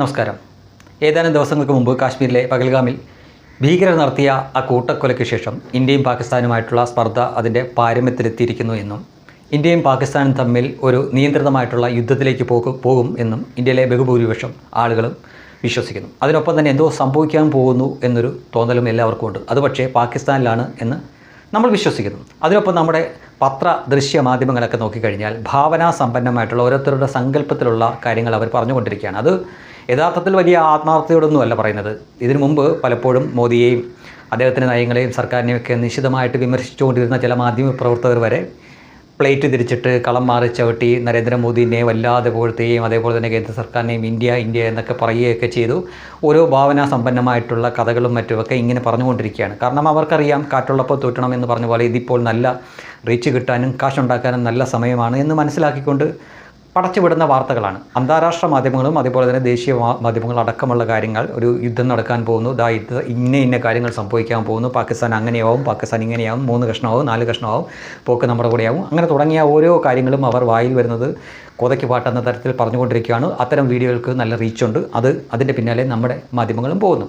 നമസ്കാരം. ഏതാനും ദിവസങ്ങൾക്ക് മുമ്പ് കാശ്മീരിലെ പകൽഗാമിൽ ഭീകരർ നടത്തിയ ആ കൂട്ടക്കൊലയ്ക്ക് ശേഷം ഇന്ത്യയും പാകിസ്ഥാനുമായിട്ടുള്ള സ്പർദ്ധ അതിന്റെ പാരമ്യത്തിലെത്തിയിരിക്കുന്നു എന്നും ഇന്ത്യയും പാകിസ്ഥാനും തമ്മിൽ ഒരു നിയന്ത്രിതമായിട്ടുള്ള യുദ്ധത്തിലേക്ക് പോകും എന്നും ഇന്ത്യയിലെ ബഹുഭൂരിപക്ഷം ആളുകളും വിശ്വസിക്കുന്നു. അതിനൊപ്പം തന്നെ എന്തോ സംഭവിക്കാൻ പോകുന്നു എന്നൊരു തോന്നലും എല്ലാവർക്കും ഉണ്ട്. അത് പക്ഷേ പാകിസ്ഥാനിലാണ് എന്ന് നമ്മൾ വിശ്വസിക്കുന്നു. അതിനൊപ്പം നമ്മുടെ പത്ര ദൃശ്യ മാധ്യമങ്ങളൊക്കെ നോക്കിക്കഴിഞ്ഞാൽ ഭാവനാ സമ്പന്നമായിട്ടുള്ള ഓരോരുത്തരുടെ സങ്കല്പത്തിലുള്ള കാര്യങ്ങൾ അവർ പറഞ്ഞുകൊണ്ടിരിക്കുകയാണ്. അത് യഥാർത്ഥത്തിൽ വലിയ ആത്മാർത്ഥതയോടൊന്നുമല്ല പറയുന്നത്. ഇതിനു മുമ്പ് പലപ്പോഴും മോദിയെയും അദ്ദേഹത്തിന്റെ നയങ്ങളെയും സർക്കാരിനെയും ഒക്കെ നിശിതമായിട്ട് വിമർശിച്ചുകൊണ്ടിരുന്ന ചില മാധ്യമ പ്രവർത്തകർ വരെ പ്ലേറ്റ് തിരിച്ചിട്ട് കളം മാറി ചവിട്ടി നരേന്ദ്രമോദിനെ വല്ലാതെ പുകഴ്ത്തുകയും അതേപോലെ തന്നെ കേന്ദ്ര സർക്കാരിനെയും ഇന്ത്യ ഇന്ത്യ എന്നൊക്കെ പറയുകയൊക്കെ ചെയ്തു. ഓരോ ഭാവനാ സമ്പന്നമായിട്ടുള്ള കഥകളും മറ്റുമൊക്കെ ഇങ്ങനെ പറഞ്ഞുകൊണ്ടിരിക്കുകയാണ്. കാരണം അവർക്കറിയാം കാറ്റുള്ളപ്പോൾ തൂറ്റണം എന്ന് പറഞ്ഞ പോലെ ഇതിപ്പോൾ നല്ല റീച്ച് കിട്ടാനും കാശുണ്ടാക്കാനും നല്ല സമയമാണ് എന്ന് മനസ്സിലാക്കിക്കൊണ്ട് പടച്ചുവിടുന്ന വാർത്തകളാണ്. അന്താരാഷ്ട്ര മാധ്യമങ്ങളും അതുപോലെ തന്നെ ദേശീയ മാധ്യമങ്ങളും അടക്കമുള്ള കാര്യങ്ങൾ ഒരു യുദ്ധം നടക്കാൻ പോകുന്നു. ദാ ഇത് ഇന്ന ഇന്ന കാര്യങ്ങൾ സംഭവിക്കാൻ പോകുന്നു. പാകിസ്ഥാൻ അങ്ങനെയാവും പാകിസ്ഥാൻ ഇങ്ങനെയാവും മൂന്ന് കഷ്ണമാവും നാല് കഷ്ണമാവും പോക്ക് നമ്മുടെ കൂടെയാവും. അങ്ങനെ തുടങ്ങിയ ഓരോ കാര്യങ്ങളും അവർ വായിൽ വരുന്നത് കൊതയ്ക്ക് പാട്ടെന്ന തരത്തിൽ പറഞ്ഞുകൊണ്ടിരിക്കുകയാണ്. അത്തരം വീഡിയോകൾക്ക് നല്ല റീച്ചുണ്ട് അത് അതിന്റെ പിന്നാലെ നമ്മുടെ മാധ്യമങ്ങളും പോകുന്നു.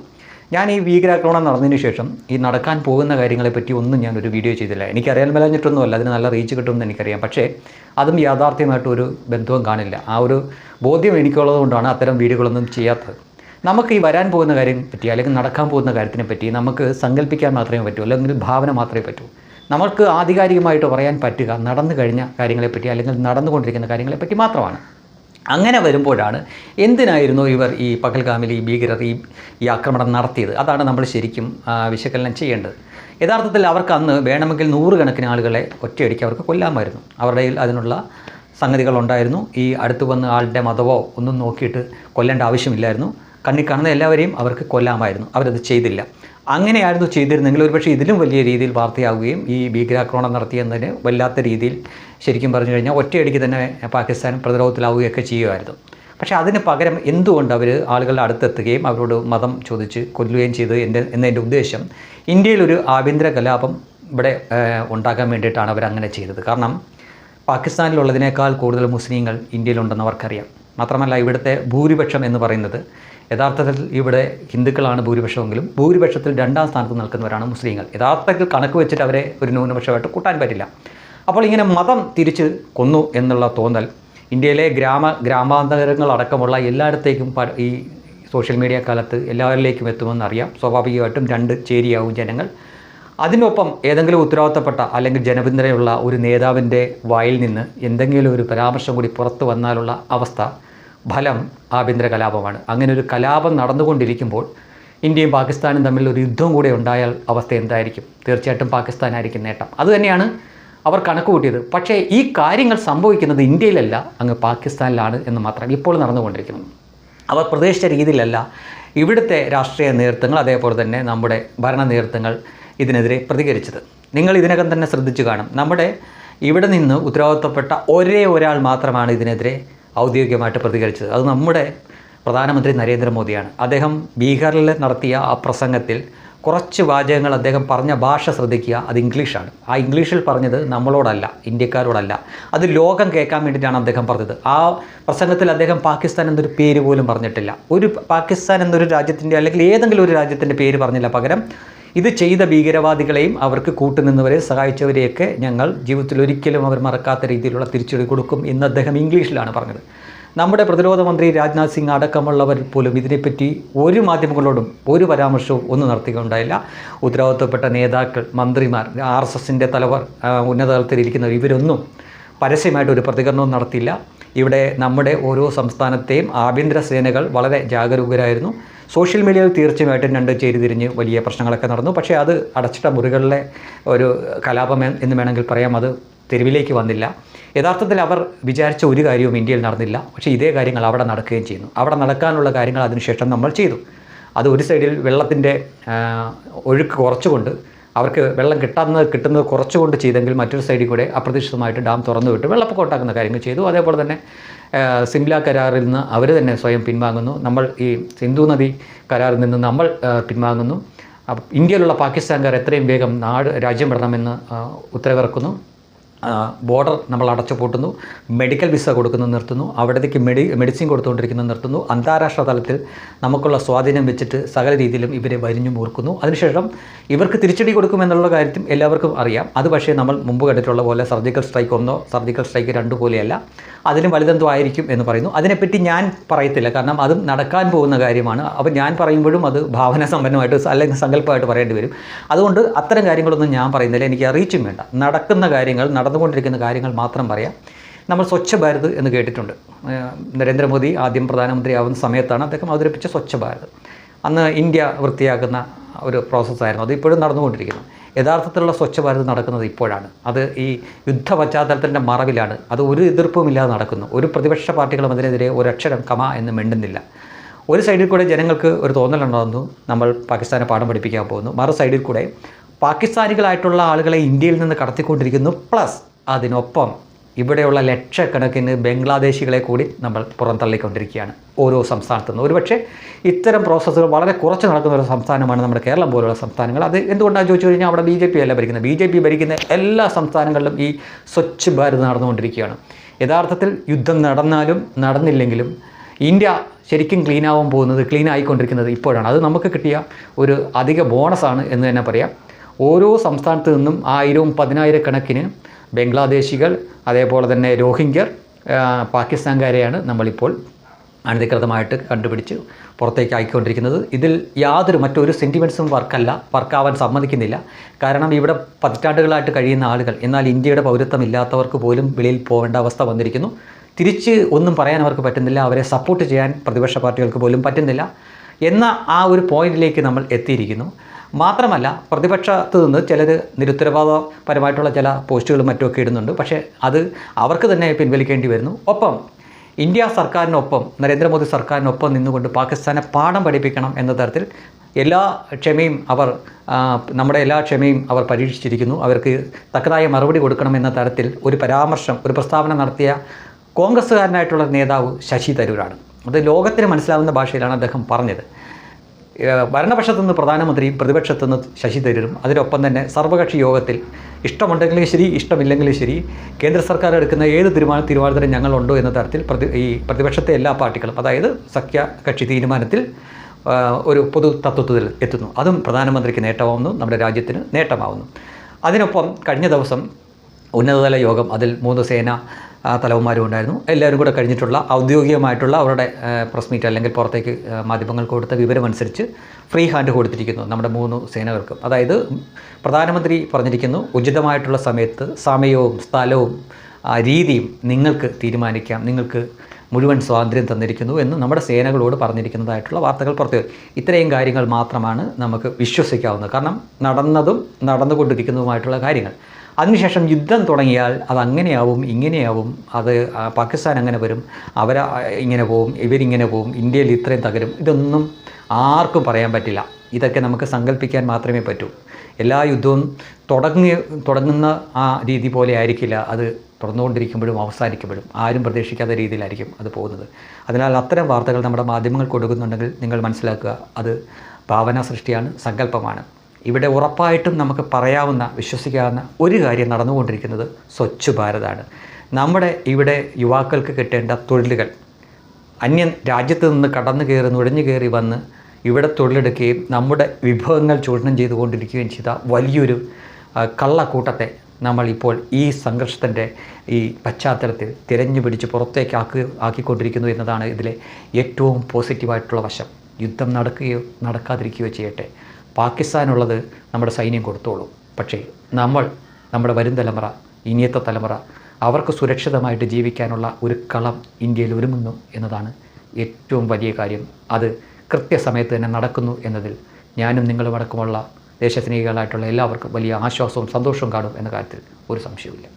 ഞാൻ ഈ ഭീകരാക്രമണം നടന്നതിന് ശേഷം ഈ നടക്കാൻ പോകുന്ന കാര്യങ്ങളെപ്പറ്റി ഒന്നും ഞാനൊരു വീഡിയോ ചെയ്തില്ല. എനിക്കറിയാൻ മേലഞ്ഞിട്ടൊന്നുമല്ല. അതിന് നല്ല റീച്ച് കിട്ടുമെന്ന് എനിക്കറിയാം. പക്ഷേ അതും യാഥാർത്ഥ്യമായിട്ട് ഒരു ബന്ധവും കാണില്ല. ആ ഒരു ബോധ്യം എനിക്കുള്ളതുകൊണ്ടാണ് അത്തരം വീഡിയോകളൊന്നും ചെയ്യാത്തത്. നമുക്ക് ഈ വരാൻ പോകുന്ന കാര്യം പറ്റി അല്ലെങ്കിൽ നടക്കാൻ പോകുന്ന കാര്യത്തിനെ പറ്റി നമുക്ക് സങ്കല്പിക്കാൻ മാത്രമേ പറ്റൂ. അല്ലെങ്കിൽ ഭാവന മാത്രമേ പറ്റൂ. നമുക്ക് ആധികാരികമായിട്ട് പറയാൻ പറ്റുക നടന്നു കഴിഞ്ഞ കാര്യങ്ങളെപ്പറ്റി അല്ലെങ്കിൽ നടന്നുകൊണ്ടിരിക്കുന്ന കാര്യങ്ങളെപ്പറ്റി മാത്രമാണ്. അങ്ങനെ വരുമ്പോഴാണ് എന്തിനായിരുന്നു ഇവർ ഈ പകൽഗാമിൽ ഈ ഭീകരർ ഈ ഈ ആക്രമണം നടത്തിയത്? അതാണ് നമ്മൾ ശരിക്കും വിശകലനം ചെയ്യേണ്ടത്. യഥാർത്ഥത്തിൽ അവർക്ക് അന്ന് വേണമെങ്കിൽ നൂറുകണക്കിന് ആളുകളെ ഒറ്റയടിക്ക് അവർക്ക് കൊല്ലാമായിരുന്നു. അവരുടെ അതിനുള്ള സംഗതികളുണ്ടായിരുന്നു. ഈ അടുത്ത് വന്ന ആളുടെ മതമോ ഒന്നും നോക്കിയിട്ട് കൊല്ലേണ്ട ആവശ്യമില്ലായിരുന്നു. കണ്ണി കാണുന്ന എല്ലാവരെയും അവർക്ക് കൊല്ലാമായിരുന്നു. അവരത് ചെയ്തില്ല. അങ്ങനെയായിരുന്നു ചെയ്തിരുന്നെങ്കിൽ ഒരുപക്ഷെ ഇതിലും വലിയ രീതിയിൽ വാർത്തയാവുകയും ഈ ഭീകരാക്രമണം നടത്തിയെന്നതിന് വല്ലാത്ത രീതിയിൽ ശരിക്കും പറഞ്ഞു കഴിഞ്ഞാൽ ഒറ്റയടിക്ക് തന്നെ പാകിസ്ഥാൻ പ്രതിരോധത്തിലാവുകയൊക്കെ ചെയ്യുമായിരുന്നു. പക്ഷേ അതിന് പകരം എന്തുകൊണ്ട് അവർ ആളുകളുടെ അടുത്തെത്തുകയും അവരോട് മതം ചോദിച്ച് കൊല്ലുകയും ചെയ്തു എന്റെ എന്നതിന്റെ ഉദ്ദേശം ഇന്ത്യയിലൊരു ആഭ്യന്തര കലാപം ഇവിടെ ഉണ്ടാക്കാൻ വേണ്ടിയിട്ടാണ് അവർ അങ്ങനെ ചെയ്തത്. കാരണം പാകിസ്ഥാനിലുള്ളതിനേക്കാൾ കൂടുതൽ മുസ്ലിങ്ങൾ ഇന്ത്യയിലുണ്ടെന്ന് അവർക്കറിയാം. മാത്രമല്ല ഇവിടുത്തെ ഭൂരിപക്ഷം എന്ന് പറയുന്നത് യഥാർത്ഥത്തിൽ ഇവിടെ ഹിന്ദുക്കളാണ് ഭൂരിപക്ഷമെങ്കിലും ഭൂരിപക്ഷത്തിൽ രണ്ടാം സ്ഥാനത്ത് നിൽക്കുന്നവരാണ് മുസ്ലിങ്ങൾ. യഥാർത്ഥത്തിൽ കണക്ക് വെച്ചിട്ട് അവരെ ഒരു ന്യൂനപക്ഷമായിട്ട് കൂട്ടാൻ പറ്റില്ല. അപ്പോൾ ഇങ്ങനെ മതം തിരിച്ച് കൊന്നു എന്നുള്ള തോന്നൽ ഇന്ത്യയിലെ ഗ്രാമ ഗ്രാമാന്തരങ്ങളടക്കമുള്ള എല്ലായിടത്തേക്കും ഈ സോഷ്യൽ മീഡിയ കാലത്ത് എല്ലാവരിലേക്കും എത്തുമെന്നറിയാം സ്വാഭാവികമായിട്ടും രണ്ട് ചേരിയാവും ജനങ്ങൾ. അതിനൊപ്പം ഏതെങ്കിലും ഉത്തരവാദിത്തപ്പെട്ട അല്ലെങ്കിൽ ജനപിന്തുണയുള്ള ഒരു നേതാവിന്റെ വായിൽ നിന്ന് എന്തെങ്കിലും ഒരു പരാമർശം കൂടി പുറത്തു വന്നാലുള്ള അവസ്ഥ ഫലം ആഭ്യന്തര കലാപമാണ്. അങ്ങനെ ഒരു കലാപം നടന്നുകൊണ്ടിരിക്കുമ്പോൾ ഇന്ത്യയും പാകിസ്ഥാനും തമ്മിൽ ഒരു യുദ്ധം കൂടെ ഉണ്ടായാൽ അവസ്ഥ എന്തായിരിക്കും? തീർച്ചയായിട്ടും പാകിസ്ഥാനായിരിക്കും നേട്ടം. അതുതന്നെയാണ് അവർ കണക്ക് കൂട്ടിയത്. പക്ഷേ ഈ കാര്യങ്ങൾ സംഭവിക്കുന്നത് ഇന്ത്യയിലല്ല അങ്ങ് പാകിസ്ഥാനിലാണ് എന്ന് മാത്രം ഇപ്പോൾ നടന്നുകൊണ്ടിരിക്കുന്നത്. അവർ പ്രതീക്ഷിച്ച രീതിയിലല്ല ഇവിടുത്തെ രാഷ്ട്രീയ നേതൃത്വങ്ങൾ അതേപോലെ തന്നെ നമ്മുടെ ഭരണ നേതൃത്വങ്ങൾ ഇതിനെതിരെ പ്രതികരിച്ചത്. നിങ്ങൾ ഇതിനകം തന്നെ ശ്രദ്ധിച്ചു കാണും. നമ്മുടെ ഇവിടെ നിന്ന് ഉത്തരവാദിത്തപ്പെട്ട ഒരേ ഒരാൾ മാത്രമാണ് ഇതിനെതിരെ ഔദ്യോഗികമായിട്ട് പ്രതികരിച്ചത്. അത് നമ്മുടെ പ്രധാനമന്ത്രി നരേന്ദ്രമോദിയാണ്. അദ്ദേഹം ബീഹാറിൽ നടത്തിയ ആ പ്രസംഗത്തിൽ കുറച്ച് വാചകങ്ങൾ അദ്ദേഹം പറഞ്ഞ ഭാഷ ശ്രദ്ധിക്കുക അത് ഇംഗ്ലീഷാണ്. ആ ഇംഗ്ലീഷിൽ പറഞ്ഞത് നമ്മളോടല്ല ഇന്ത്യക്കാരോടല്ല. അത് ലോകം കേൾക്കാൻ വേണ്ടിയിട്ടാണ് അദ്ദേഹം പറഞ്ഞത്. ആ പ്രസംഗത്തിൽ അദ്ദേഹം പാകിസ്ഥാൻ എന്നൊരു പേര് പോലും പറഞ്ഞിട്ടില്ല. ഒരു പാകിസ്ഥാൻ എന്നൊരു രാജ്യത്തിന്റെ അല്ലെങ്കിൽ ഏതെങ്കിലും ഒരു രാജ്യത്തിന്റെ പേര് പറഞ്ഞില്ല പകരം ഇത് ചെയ്ത ഭീകരവാദികളെയും അവർക്ക് കൂട്ടുനിന്നവരെ സഹായിച്ചവരെയൊക്കെ ഞങ്ങൾ ജീവിതത്തിൽ ഒരിക്കലും അവർ മറക്കാത്ത രീതിയിലുള്ള തിരിച്ചടി കൊടുക്കും എന്ന് അദ്ദേഹം ഇംഗ്ലീഷിലാണ് പറഞ്ഞത്. നമ്മുടെ പ്രതിരോധ മന്ത്രി രാജ്നാഥ് സിംഗ് അടക്കമുള്ളവർ പോലും ഇതിനെപ്പറ്റി ഒരു മാധ്യമങ്ങളോടും ഒരു പരാമർശവും ഒന്നും നടത്തുകയുണ്ടായില്ല ഉത്തരവാദിത്തപ്പെട്ട നേതാക്കൾ മന്ത്രിമാർ ആർ എസ് എസിന്റെ തലവർ ഉന്നതതലത്തിലിരിക്കുന്നവർ ഉന്നത തലത്തിലിരിക്കുന്നവർ ഇവരൊന്നും പരസ്യമായിട്ട് ഒരു പ്രതികരണവും നടത്തിയില്ല. ഇവിടെ നമ്മുടെ ഓരോ സംസ്ഥാനത്തെയും ആഭ്യന്തര സേനകൾ വളരെ ജാഗരൂകരായിരുന്നു. സോഷ്യൽ മീഡിയയിൽ തീർച്ചയായിട്ടും രണ്ട് ചേരിതിരിഞ്ഞ് വലിയ പ്രശ്നങ്ങളൊക്കെ നടന്നു. പക്ഷേ അത് അടച്ചിട്ട മുറികളിലെ ഒരു കലാപം എന്ന് വേണമെങ്കിൽ പറയാം. അത് തെരുവിലേക്ക് വന്നില്ല. യഥാർത്ഥത്തിൽ അവർ വിചാരിച്ച ഒരു കാര്യവും ഇന്ത്യയിൽ നടന്നില്ല. പക്ഷേ ഇതേ കാര്യങ്ങൾ അവിടെ നടക്കുകയും ചെയ്യുന്നു. അവിടെ നടക്കാനുള്ള കാര്യങ്ങൾ അതിനുശേഷം നമ്മൾ ചെയ്തു. അത് ഒരു സൈഡിൽ വെള്ളത്തിന്റെ ഒഴുക്ക് കുറച്ചുകൊണ്ട് അവർക്ക് വെള്ളം കിട്ടുന്നത് കിട്ടുന്നത് കുറച്ചുകൊണ്ട് ചെയ്തെങ്കിൽ മറ്റൊരു സൈഡിൽ കൂടെ അപ്രതീക്ഷിതമായിട്ട് ഡാം തുറന്നു വിട്ട് വെള്ളപ്പൊക്കം ഉണ്ടാക്കുന്ന കാര്യങ്ങൾ ചെയ്തു. അതേപോലെ തന്നെ സിംല കരാറിൽ നിന്ന് അവർ തന്നെ സ്വയം പിൻവാങ്ങുന്നു. നമ്മൾ ഈ സിന്ധു നദി കരാറിൽ നിന്ന് നമ്മൾ പിൻവാങ്ങുന്നു. ഇന്ത്യയിലുള്ള പാകിസ്ഥാൻകാർ എത്രയും വേഗം നാട് രാജ്യം വിടണമെന്ന് ഉത്തരവിറക്കുന്നു. ബോർഡർ നമ്മൾ അടച്ചു പൂട്ടുന്നു. മെഡിക്കൽ വിസ കൊടുക്കുന്നത് നിർത്തുന്നു. അവിടത്തേക്ക് മെഡി മെഡിസിൻ കൊടുത്തുകൊണ്ടിരിക്കുന്നത് നിർത്തുന്നു. അന്താരാഷ്ട്ര തലത്തിൽ നമുക്കുള്ള സ്വാധീനം വെച്ചിട്ട് സകല രീതിയിലും ഇവരെ വരിഞ്ഞു മൂർക്കുന്നു. അതിനുശേഷം ഇവർക്ക് തിരിച്ചടി കൊടുക്കുമെന്നുള്ള കാര്യത്തിൽ എല്ലാവർക്കും അറിയാം. അത് പക്ഷേ നമ്മൾ മുമ്പ് കണ്ടിട്ടുള്ള പോലെ സർജിക്കൽ സ്ട്രൈക്ക് ഒന്നോ സർജിക്കൽ സ്ട്രൈക്ക് രണ്ടു പോലെയല്ല. അതിലും വലുതെന്തോ ആയിരിക്കും എന്ന് പറയുന്നു. അതിനെപ്പറ്റി ഞാൻ പറയത്തില്ല. കാരണം അതും നടക്കാൻ പോകുന്ന കാര്യമാണ്. അപ്പോൾ ഞാൻ പറയുമ്പോഴും അത് ഭാവന സമ്പന്നമായിട്ട് അല്ലെങ്കിൽ സങ്കല്പമായിട്ട് പറയേണ്ടി വരും. അതുകൊണ്ട് അത്തരം കാര്യങ്ങളൊന്നും ഞാൻ പറയുന്നില്ല. എനിക്ക് അറിയിച്ചും വേണ്ട. നടക്കുന്ന കാര്യങ്ങൾ നടന്നുകൊണ്ടിരിക്കുന്ന കാര്യങ്ങൾ മാത്രം പറയാം. നമ്മൾ സ്വച്ഛ ഭാരത് എന്ന് കേട്ടിട്ടുണ്ട്. നരേന്ദ്രമോദി ആദ്യം പ്രധാനമന്ത്രി പ്രധാനമന്ത്രിയാവുന്ന സമയത്താണ് അദ്ദേഹം അവതരിപ്പിച്ച സ്വച്ഛ ഭാരത്. അന്ന് ഇന്ത്യ വൃത്തിയാക്കുന്ന ഒരു പ്രോസസ്സായിരുന്നു അത് ഇപ്പോഴും നടന്നുകൊണ്ടിരിക്കുന്നു. യഥാർത്ഥത്തിലുള്ള സ്വച്ഛ ഭാരത് നടക്കുന്നത് ഇപ്പോഴാണ്. അത് ഈ യുദ്ധ പശ്ചാത്തലത്തിന്റെ മറവിലാണ്. അത് ഒരു എതിർപ്പുമില്ലാതെ നടക്കുന്നു. ഒരു പ്രതിപക്ഷ പാർട്ടികളും അതിനെതിരെ ഒരക്ഷരം കമ എന്ന് മിണ്ടുന്നില്ല. ഒരു സൈഡിൽ കൂടെ ജനങ്ങൾക്ക് ഒരു തോന്നലുണ്ടാകുന്നു. നമ്മൾ പാകിസ്ഥാനെ പാഠം പഠിപ്പിക്കാൻ പോകുന്നു. മറു സൈഡിൽ കൂടെ പാകിസ്ഥാനികളായിട്ടുള്ള ആളുകളെ ഇന്ത്യയിൽ നിന്ന് കടത്തിക്കൊണ്ടിരിക്കുന്നു. പ്ലസ് അതിനൊപ്പം ഇവിടെയുള്ള ലക്ഷക്കണക്കിന് ബംഗ്ലാദേശികളെ കൂടി നമ്മൾ പുറന്തള്ളിക്കൊണ്ടിരിക്കുകയാണ് ഓരോ സംസ്ഥാനത്തു നിന്ന്. ഒരുപക്ഷെ ഇത്തരം പ്രോസസ്സുകൾ വളരെ കുറച്ച് നടക്കുന്ന ഒരു സംസ്ഥാനമാണ് നമ്മുടെ കേരളം പോലുള്ള സംസ്ഥാനങ്ങൾ. അത് എന്തുകൊണ്ടാണ് ചോദിച്ചു കഴിഞ്ഞാൽ അവിടെ ബി ജെ പി അല്ല ഭരിക്കുന്നത്. ബി ജെ പി ഭരിക്കുന്ന എല്ലാ സംസ്ഥാനങ്ങളിലും ഈ സ്വച്ഛ് ഭാരത് നടന്നുകൊണ്ടിരിക്കുകയാണ്. യഥാർത്ഥത്തിൽ യുദ്ധം നടന്നാലും നടന്നില്ലെങ്കിലും ഇന്ത്യ ശരിക്കും ക്ലീൻ ആവാൻ പോകുന്നത് ക്ലീൻ ആയിക്കൊണ്ടിരിക്കുന്നത് ഇപ്പോഴാണ്. അത് നമുക്ക് കിട്ടിയ ഒരു അധിക ബോണസാണ് എന്ന് തന്നെ പറയാം. ഓരോ സംസ്ഥാനത്ത് നിന്നും ആയിരവും പതിനായിരക്കണക്കിന് ബംഗ്ലാദേശികൾ അതേപോലെ തന്നെ രോഹിംഗ്യർ പാകിസ്ഥാൻകാരെയാണ് നമ്മളിപ്പോൾ അനധികൃതമായിട്ട് കണ്ടുപിടിച്ച് പുറത്തേക്ക് ആയിക്കൊണ്ടിരിക്കുന്നത്. ഇതിൽ യാതൊരു മറ്റൊരു സെന്റിമെന്റ്സും വർക്കല്ല വർക്കാവാൻ സമ്മതിക്കുന്നില്ല. കാരണം ഇവിടെ പതിറ്റാണ്ടുകളായിട്ട് കഴിയുന്ന ആളുകൾ എന്നാൽ ഇന്ത്യയുടെ പൗരത്വം ഇല്ലാത്തവർക്ക് പോലും വെളിയിൽ പോകേണ്ട അവസ്ഥ വന്നിരിക്കുന്നു. തിരിച്ച് ഒന്നും പറയാൻ അവർക്ക് പറ്റുന്നില്ല അവരെ സപ്പോർട്ട് ചെയ്യാൻ പ്രതിപക്ഷ പാർട്ടികൾക്ക് പോലും പറ്റുന്നില്ല. എന്ന ആ ഒരു പോയിന്റിലേക്ക് നമ്മൾ എത്തിയിരിക്കുന്നു. മാത്രമല്ല പ്രതിപക്ഷത്ത് നിന്ന് ചിലർ നിരുത്തരവാദപരമായിട്ടുള്ള ചില പോസ്റ്റുകളും മറ്റുമൊക്കെ ഇടുന്നുണ്ട്. പക്ഷേ അത് അവർക്ക് തന്നെ പിൻവലിക്കേണ്ടി വരുന്നു. ഒപ്പം ഇന്ത്യ സർക്കാരിനൊപ്പം നരേന്ദ്രമോദി സർക്കാരിനൊപ്പം നിന്നുകൊണ്ട് പാകിസ്ഥാനെ പാഠം പഠിപ്പിക്കണം എന്ന തരത്തിൽ എല്ലാ ക്ഷമയും അവർ നമ്മുടെ എല്ലാ ക്ഷമയും അവർ പരീക്ഷിച്ചിരിക്കുന്നു. അവർക്ക് തക്കതായ മറുപടി കൊടുക്കണം എന്ന തരത്തിൽ ഒരു പരാമർശം ഒരു പ്രസ്താവന നടത്തിയ കോൺഗ്രസ്സുകാരനായിട്ടുള്ള നേതാവ് ശശി തരൂരാണ്. അത് ലോകത്തിന് മനസ്സിലാവുന്ന ഭാഷയിലാണ് അദ്ദേഹം പറഞ്ഞത്. ഭരണപക്ഷത്തു നിന്ന് പ്രധാനമന്ത്രിയും പ്രതിപക്ഷത്തു നിന്ന് ശശി തരൂരും അതിനൊപ്പം തന്നെ സർവകക്ഷി യോഗത്തിൽ ഇഷ്ടമുണ്ടെങ്കിലും ശരി ഇഷ്ടമില്ലെങ്കിലും ശരി കേന്ദ്ര സർക്കാർ എടുക്കുന്ന ഏത് തീരുമാന തീരുമാനത്തിനും ഞങ്ങളുണ്ടോ എന്ന തരത്തിൽ പ്രതി ഈ പ്രതിപക്ഷത്തെ എല്ലാ പാർട്ടികളും അതായത് സഖ്യ കക്ഷി തീരുമാനത്തിൽ ഒരു പൊതു തത്വത്തിൽ എത്തുന്നു. അതും പ്രധാനമന്ത്രിക്ക് നേട്ടമാവുന്നു നമ്മുടെ രാജ്യത്തിന് നേട്ടമാവുന്നു. അതിനൊപ്പം കഴിഞ്ഞ ദിവസം ഉന്നതതല യോഗം അതിൽ മൂന്ന് സേന തലവന്മാരും ഉണ്ടായിരുന്നു. എല്ലാവരും കൂടെ കഴിഞ്ഞിട്ടുള്ള ഔദ്യോഗികമായിട്ടുള്ള അവരുടെ പ്രസ് മീറ്റ് അല്ലെങ്കിൽ പുറത്തേക്ക് മാധ്യമങ്ങൾ കൊടുത്ത വിവരമനുസരിച്ച് ഫ്രീ ഹാൻഡ് കൊടുത്തിരിക്കുന്നു നമ്മുടെ മൂന്ന് സേനകൾക്കും. അതായത് പ്രധാനമന്ത്രി പറഞ്ഞിരിക്കുന്നു ഉചിതമായിട്ടുള്ള സമയത്ത് സമയവും സ്ഥലവും രീതിയും നിങ്ങൾക്ക് തീരുമാനിക്കാം. നിങ്ങൾക്ക് മുഴുവൻ സ്വാതന്ത്ര്യം തന്നിരിക്കുന്നു എന്ന് നമ്മുടെ സേനകളോട് പറഞ്ഞിരിക്കുന്നതായിട്ടുള്ള വാർത്തകൾ പുറത്തു ഇത്രയും കാര്യങ്ങൾ മാത്രമാണ് നമുക്ക് വിശ്വസിക്കാവുന്നത്. കാരണം നടന്നതും നടന്നുകൊണ്ടിരിക്കുന്നതുമായിട്ടുള്ള കാര്യങ്ങൾ. അതിനുശേഷം യുദ്ധം തുടങ്ങിയാൽ അത് അങ്ങനെയാവും ഇങ്ങനെയാവും. അത് പാകിസ്ഥാൻ അങ്ങനെ വരും. അവർ ഇങ്ങനെ പോവും ഇവരിങ്ങനെ പോവും. ഇന്ത്യയിൽ ഇത്രയും തകരും. ഇതൊന്നും ആർക്കും പറയാൻ പറ്റില്ല. ഇതൊക്കെ നമുക്ക് സങ്കല്പിക്കാൻ മാത്രമേ പറ്റൂ. എല്ലാ യുദ്ധവും തുടങ്ങി തുടങ്ങുന്ന ആ രീതി പോലെ ആയിരിക്കില്ല. അത് തുറന്നുകൊണ്ടിരിക്കുമ്പോഴും അവസാനിക്കുമ്പോഴും. ആരും പ്രതീക്ഷിക്കാത്ത രീതിയിലായിരിക്കും അത് പോകുന്നത്. അതിനാൽ അത്തരം വാർത്തകൾ നമ്മുടെ മാധ്യമങ്ങൾ കൊടുക്കുന്നുണ്ടെങ്കിൽ നിങ്ങൾ മനസ്സിലാക്കുക. അത് ഭാവന സൃഷ്ടിയാണ് സങ്കല്പമാണ് ഇവിടെ ഉറപ്പായിട്ടും നമുക്ക് പറയാവുന്ന വിശ്വസിക്കാവുന്ന ഒരു കാര്യം നടന്നുകൊണ്ടിരിക്കുന്നത് സ്വച്ഛ് ഭാരതാണ്. നമ്മുടെ ഇവിടെ യുവാക്കൾക്ക് കിട്ടേണ്ട തൊഴിലുകൾ. അന്യ രാജ്യത്ത് നിന്ന് കടന്നു കയറി നുഴഞ്ഞു കയറി വന്ന് ഇവിടെ തൊഴിലെടുക്കുകയും നമ്മുടെ വിഭവങ്ങൾ ചൂഷണം ചെയ്തുകൊണ്ടിരിക്കുകയും ചെയ്ത വലിയൊരു കള്ളക്കൂട്ടത്തെ നമ്മളിപ്പോൾ ഈ സംഘർഷത്തിന്റെ ഈ പശ്ചാത്തലത്തിൽ തിരഞ്ഞു പിടിച്ച് പുറത്തേക്ക് ആക്കി ആക്കിക്കൊണ്ടിരിക്കുന്നു എന്നതാണ് ഇതിലെ ഏറ്റവും പോസിറ്റീവായിട്ടുള്ള വശം. യുദ്ധം നടക്കുകയോ നടക്കാതിരിക്കുകയോ ചെയ്യട്ടെ. പാകിസ്ഥാനുള്ളത് നമ്മുടെ സൈന്യം കൊടുത്തോളൂ. പക്ഷേ നമ്മൾ നമ്മുടെ വരും തലമുറ ഇനിയത്തെ തലമുറ അവർക്ക് സുരക്ഷിതമായിട്ട് ജീവിക്കാനുള്ള ഒരു കളം ഇന്ത്യയിൽ ഒരുങ്ങുന്നു എന്നതാണ് ഏറ്റവും വലിയ കാര്യം. അത് കൃത്യസമയത്ത് തന്നെ നടക്കുന്നു എന്നതിൽ ഞാനും നിങ്ങളും അടക്കമുള്ള ദേശസ്നേഹികളായിട്ടുള്ള എല്ലാവർക്കും വലിയ ആശ്വാസവും സന്തോഷവും കാണും എന്ന കാര്യത്തിൽ ഒരു സംശയവുമില്ല.